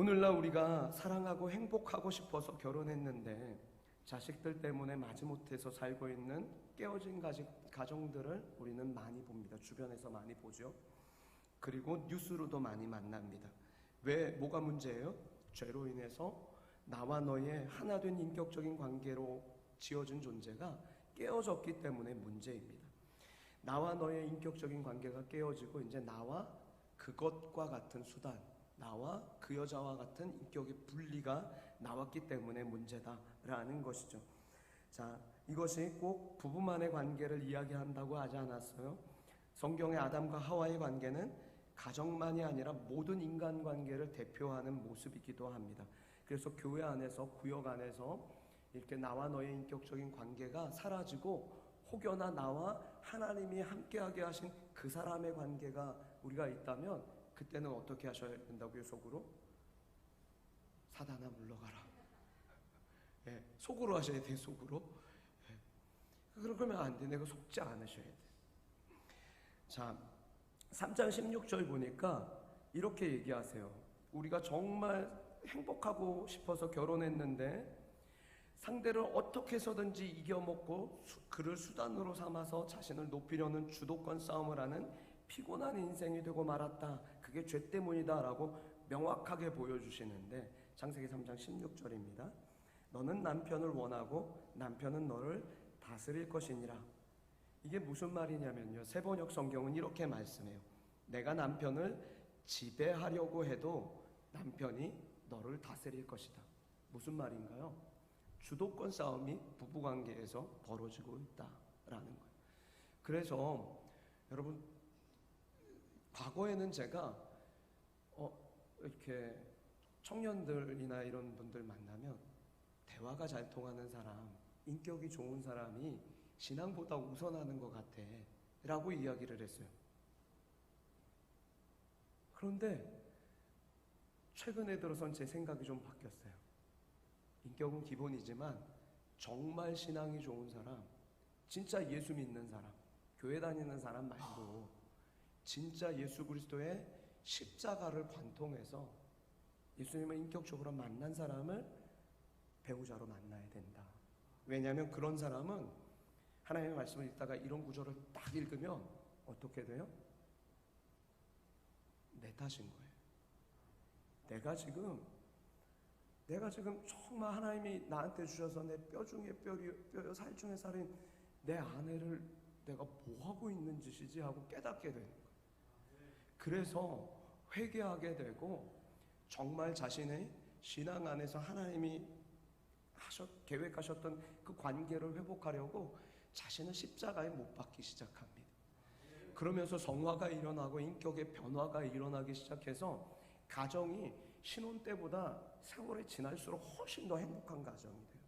오늘날 우리가 사랑하고 행복하고 싶어서 결혼했는데 자식들 때문에 마지못해서 살고 있는 깨어진 가정들을 우리는 많이 봅니다. 주변에서 많이 보죠. 그리고 뉴스로도 많이 만납니다. 왜 뭐가 문제예요? 죄로 인해서 나와 너의 하나 된 인격적인 관계로 지어진 존재가 깨어졌기 때문에 문제입니다. 나와 너의 인격적인 관계가 깨어지고 이제 나와 그것과 같은 수단, 나와 그 여자와 같은 인격의 분리가 나왔기 때문에 문제다라는 것이죠. 자, 이것이 꼭 부부만의 관계를 이야기한다고 하지 않았어요. 성경의 아담과 하와의 관계는 가정만이 아니라 모든 인간 관계를 대표하는 모습이기도 합니다. 그래서 교회 안에서 구역 안에서 이렇게 나와 너의 인격적인 관계가 사라지고 혹여나 나와 하나님이 함께하게 하신 그 사람의 관계가 우리가 있다면 그때는 어떻게 하셔야 된다고요 속으로? 사단아 물러가라. 예, 속으로 하셔야 돼 속으로. 예. 그러면 안 돼. 내가 속지 않으셔야 돼. 자, 3장 16절 보니까 이렇게 얘기하세요. 우리가 정말 행복하고 싶어서 결혼했는데 상대를 어떻게 해서든지 이겨먹고 수- 그를 수단으로 삼아서 자신을 높이려는 주도권 싸움을 하는 피곤한 인생이 되고 말았다. 그게 죄 때문이다라고 명확하게 보여주시는데 창세기 3장 16절입니다. 너는 남편을 원하고 남편은 너를 다스릴 것이니라. 이게 무슨 말이냐면요. 세번역 성경은 이렇게 말씀해요. 내가 남편을 지배하려고 해도 남편이 너를 다스릴 것이다. 무슨 말인가요? 주도권 싸움이 부부 관계에서 벌어지고 있다라는 거예요. 그래서 여러분 과거에는 제가 어 이렇게 청년들이나 이런 분들 만나면 대화가 잘 통하는 사람, 인격이 좋은 사람이 신앙보다 우선하는 것 같아. 라고 이야기를 했어요. 그런데 최근에 들어선 제 생각이 좀 바뀌었어요. 인격은 기본이지만 정말 신앙이 좋은 사람, 진짜 예수 믿는 사람, 교회 다니는 사람 말고 진짜 예수 그리스도의 십자가를 관통해서 예수님을 인격적으로 만난 사람을 배우자로 만나야 된다. 왜냐하면 그런 사람은 하나님의 말씀을 읽다가 이런 구절을 딱 읽으면 어떻게 돼요? 내 탓인 거예요. 내가 지금 내가 지금 정말 하나님이 나한테 주셔서 내 뼈 중에 뼈리 뼈요 살 중에 살인 내 아내를 내가 뭐 하고 있는 짓이지 하고 깨닫게 되는 거예요. 그래서 회개하게 되고 정말 자신의 신앙 안에서 하나님이 하셨 계획하셨던 그 관계를 회복하려고 자신은 십자가에 못 박기 시작합니다. 그러면서 성화가 일어나고 인격의 변화가 일어나기 시작해서 가정이 신혼 때보다 세월이 지날수록 훨씬 더 행복한 가정이 돼요.